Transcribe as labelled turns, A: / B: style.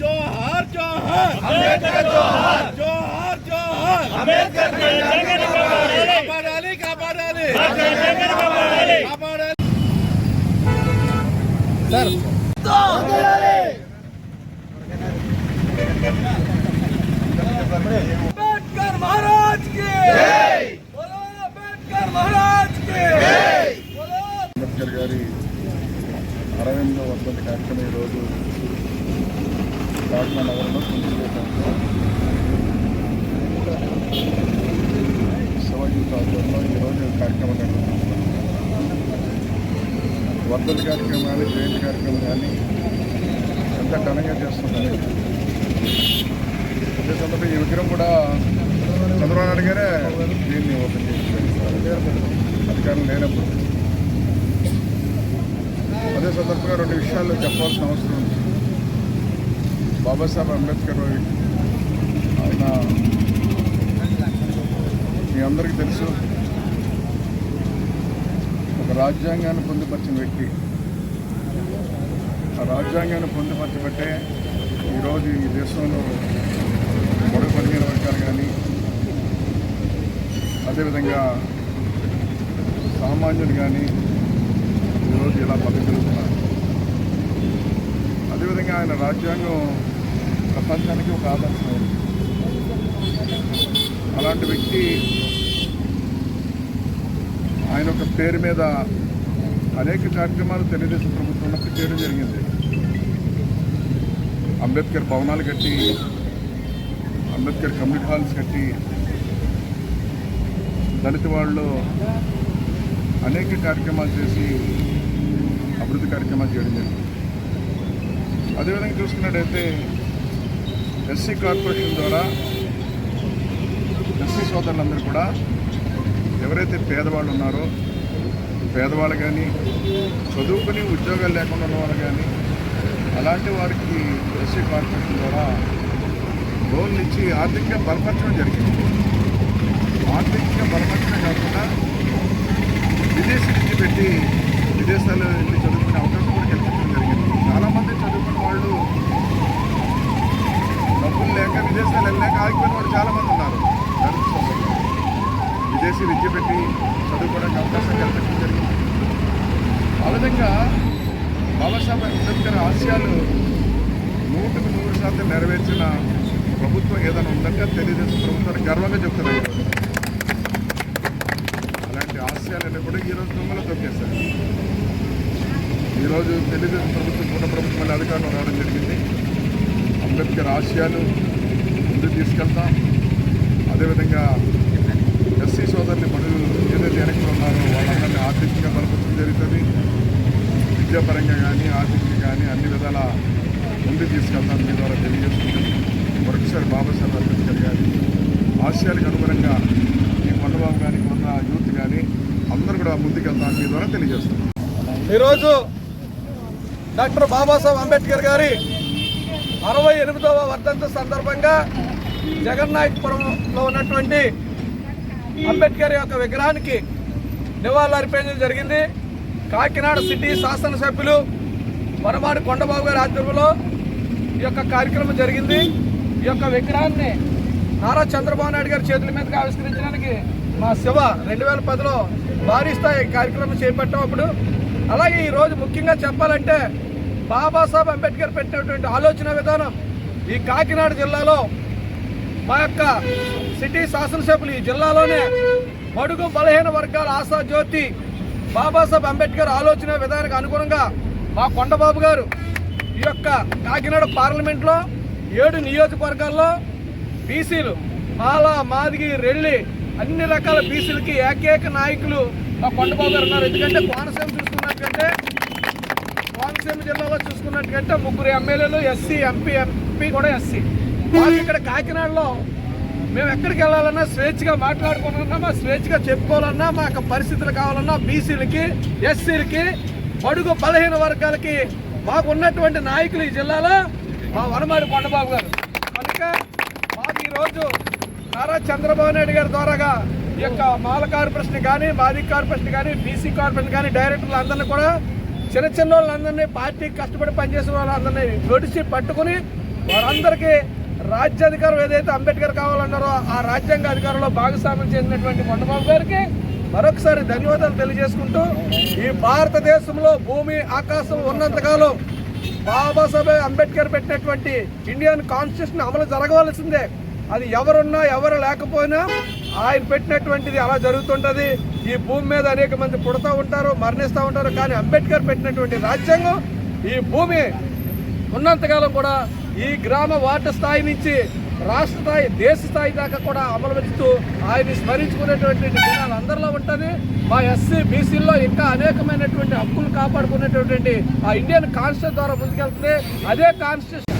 A: जोहर जोहर अंबेडकर जोहर जोहर जोहर अंबेडकर कापाडाली कापाडाली कापाडाली
B: कापाडाली सर अंबेडकर महाराज के। अंबेडकर महाराज के
C: अंबेडकर गारी అరవిందో వర్ధంతి కార్యక్రమం ఈరోజు కాకినాడ నగరంలో కుంచిపేటలో శివయూత్ ఆధ్వర్యంలో ఈరోజు కార్యక్రమం నిర్వహిస్తున్నాం వర్ధంతి కార్యక్రమం కానీ జయంతి కార్యక్రమం కానీ ఎంత ఘనంగా చేస్తున్నారు. అదే సందర్భంగా ఈ విగ్రహం కూడా చంద్రబాబు నాయుడు గారే దీన్ని ఓపెన్ చేసి అధికారం లేనప్పుడు. అదే సందర్భంగా రెండు విషయాలు చెప్పాల్సిన అవసరం ఉంది. బాబాసాహెబ్ అంబేద్కర్ ఆయన మీ అందరికీ తెలుసు ఒక రాజ్యాంగాన్ని పొందుపరిచిన వ్యక్తి. ఆ రాజ్యాంగాన్ని పొందుపరచబట్టే ఈరోజు ఈ దేశంలో గొడవ పదిహేను వర్గాలు కానీ అదేవిధంగా సామాన్యులు కానీ ఈరోజు ఇలా పద్ధతులు మన రాజ్యాంగం ప్రపంచానికి ఒక ఆదర్శం అలాంటి వ్యక్తి ఆయన ఒక పేరు మీద అనేక కార్యక్రమాలు తెలుగుదేశం ప్రభుత్వం చేయడం జరిగింది. అంబేద్కర్ భవనాలు కట్టి అంబేద్కర్ కమ్యూనిటీ హాల్స్ కట్టి దళిత వాళ్ళు అనేక కార్యక్రమాలు చేసి అభివృద్ధి కార్యక్రమాలు చేయడం జరిగింది. అదేవిధంగా చూసుకున్నట్టయితే ఎస్సీ కార్పొరేషన్ ద్వారా ఎస్సీ సోదరులందరూ కూడా ఎవరైతే పేదవాళ్ళు ఉన్నారో పేదవాళ్ళు కానీ చదువుకుని ఉద్యోగాలు లేకుండా ఉన్న వాళ్ళు కానీ అలాంటి వారికి ఎస్సీ కార్పొరేషన్ ద్వారా లోన్లు ఇచ్చి ఆర్థికంగా బలపరచడం జరిగింది. ఆర్థికంగా బలపరచడం కాకుండా విదేశీ పెట్టి విదేశాల్లో వెళ్ళి చదువుకునే అవకాశం కూడా కల్పించడం జరిగింది చాలామంది చదువుకున్న వాళ్ళు డబ్బులు లేక విదేశాలు వెళ్ళలేక ఆగిపోయిన వాళ్ళు చాలామంది ఉన్నారు దళిత సోదరులు. విదేశీ విద్య పెట్టి చదువుకోవడానికి అవకాశం కల్పించడం జరిగింది. ఆ విధంగా బాబాసాహెబ్ అంబేద్కర్ ఆశయాలు నూటికి నూరు శాతం నెరవేర్చిన ప్రభుత్వం ఏదైనా ఉందంటే తెలుగుదేశం ప్రభుత్వానికి గర్వంగా చెప్తున్నాయి అలాంటి ఆశయాలన్నీ కూడా ఈరోజు దొంగలు తొక్కేశారు. ఈరోజు తెలుగుదేశం ప్రభుత్వం కూడా ప్రభుత్వం అధికారంలో రావడం జరిగింది. అంబేద్కర్ ఆశయాలు ముందుకు తీసుకెళ్తాం. అదేవిధంగా ఎస్సీ సోదరుని బడుగు ఏదైతే వెనక్కి ఉన్నారో వాళ్ళందరినీ ఆర్థికంగా బలపరచడం జరుగుతుంది. విద్యాపరంగా కానీ ఆర్థికంగా కానీ అన్ని విధాల ముందుకు తీసుకెళ్తాం మీ ద్వారా తెలియజేస్తుంది మరొకసారి బాబాసాహెబ్ అంబేద్కర్ గారి ఆశయాలకు అనుగుణంగా ఈ కొండబాబు కానీ కొండ యూత్ కానీ అందరూ కూడా ముందుకెళ్తాం మీ ద్వారా తెలియజేస్తున్నాం
B: ఈరోజు డాక్టర్ బాబాసాహెబ్ అంబేద్కర్ గారి అరవై ఎనిమిదవ వర్ధంతి సందర్భంగా జగన్నాయకపురంలో ఉన్నటువంటి అంబేద్కర్ యొక్క విగ్రహానికి నివాళులర్పించడం జరిగింది. కాకినాడ సిటీ శాసనసభ్యులు వరమాడి కొండబాబు గారి ఆధ్వర్యంలో ఈ యొక్క కార్యక్రమం జరిగింది. ఈ యొక్క విగ్రహాన్ని నారా చంద్రబాబు నాయుడు గారి చేతుల మీదుగా ఆవిష్కరించడానికి మా శివ రెండు వేల పదిలో భారీ స్థాయి కార్యక్రమం చేపట్టాం అప్పుడు. అలాగే ఈరోజు ముఖ్యంగా చెప్పాలంటే బాబాసాహెబ్ అంబేద్కర్ పెట్టినటువంటి ఆలోచన విధానం ఈ కాకినాడ జిల్లాలో మా యొక్క సిటీ శాసనసభ్యులు ఈ జిల్లాలోనే బడుగు బలహీన వర్గాల ఆశా జ్యోతి బాబాసాహెబ్ అంబేద్కర్ ఆలోచన విధానానికి అనుగుణంగా మా కొండబాబు గారు ఈ యొక్క కాకినాడ పార్లమెంట్లో ఏడు నియోజకవర్గాల్లో బీసీలు మాల మాదిగి రెల్లి అన్ని రకాల బీసీలకి ఏకైక నాయకులు మా కొండబాబు గారు ఉన్నారు. ఎందుకంటే కోనసీమ చూసుకున్నట్లయితే కోనసీమ జిల్లాలో చూసుకున్నట్టుకంటే ముగ్గురు ఎమ్మెల్యేలు ఎస్సీ ఎంపీ ఎంపీ కూడా ఎస్సీ. వాళ్ళు ఇక్కడ కాకినాడలో మేము ఎక్కడికి వెళ్ళాలన్నా స్వేచ్ఛగా మాట్లాడుకోవాలన్నా మా స్వేచ్ఛగా చెప్పుకోవాలన్నా మాకు పరిస్థితులు కావాలన్నా బీసీలకి ఎస్సీలకి బడుగు బలహీన వర్గాలకి మాకు ఉన్నటువంటి నాయకులు ఈ జిల్లాలో మా వనమాడి కొండబాబు గారు. కనుక మాకు ఈరోజు నారా చంద్రబాబు నాయుడు గారి ద్వారాగా ఈ యొక్క మాల కార్పొరేషన్ కానీ మాది కార్పొరేషన్ కానీ బీసీ కార్పొరేషన్ కానీ డైరెక్టర్లు అందరినీ కూడా చిన్న చిన్న వాళ్ళందరినీ పార్టీకి కష్టపడి పనిచేసిన వాళ్ళందరినీ నొడిచి పట్టుకుని వారందరికీ రాజ్యాధికారం ఏదైతే అంబేద్కర్ కావాలన్నారో ఆ రాజ్యాంగ అధికారంలో భాగస్వామ్యం చేసినటువంటి కొండబాబు గారికి మరొకసారి ధన్యవాదాలు తెలియజేసుకుంటూ ఈ భారతదేశంలో భూమి ఆకాశం ఉన్నంతకాలం బాబాసాహెబ్ అంబేద్కర్ పెట్టినటువంటి ఇండియన్ కాన్స్టిట్యూషన్ అమలు జరగవలసిందే. అది ఎవరున్నా ఎవరు లేకపోయినా ఆయన పెట్టినటువంటిది అలా జరుగుతుంటుంది. ఈ భూమి మీద అనేక మంది పుడతా ఉంటారు మరణిస్తూ ఉంటారు. కానీ అంబేద్కర్ పెట్టినటువంటి రాజ్యాంగం ఈ భూమి ఉన్నంతకాలం కూడా ఈ గ్రామ వార్డు స్థాయి నుంచి రాష్ట్ర స్థాయి దేశ స్థాయి దాకా కూడా అమలుపరుస్తూ ఆయన స్మరించుకునేటువంటి దినాలు అందరిలో ఉంటుంది. మా ఎస్సీ బీసీల్లో ఇంకా అనేకమైనటువంటి హక్కులు కాపాడుకునేటటువంటి ఆ ఇండియన్ కాన్స్టిట్యూషన్ ద్వారా ముందుకెళ్తుంది. అదే కాన్స్టిట్యూషన్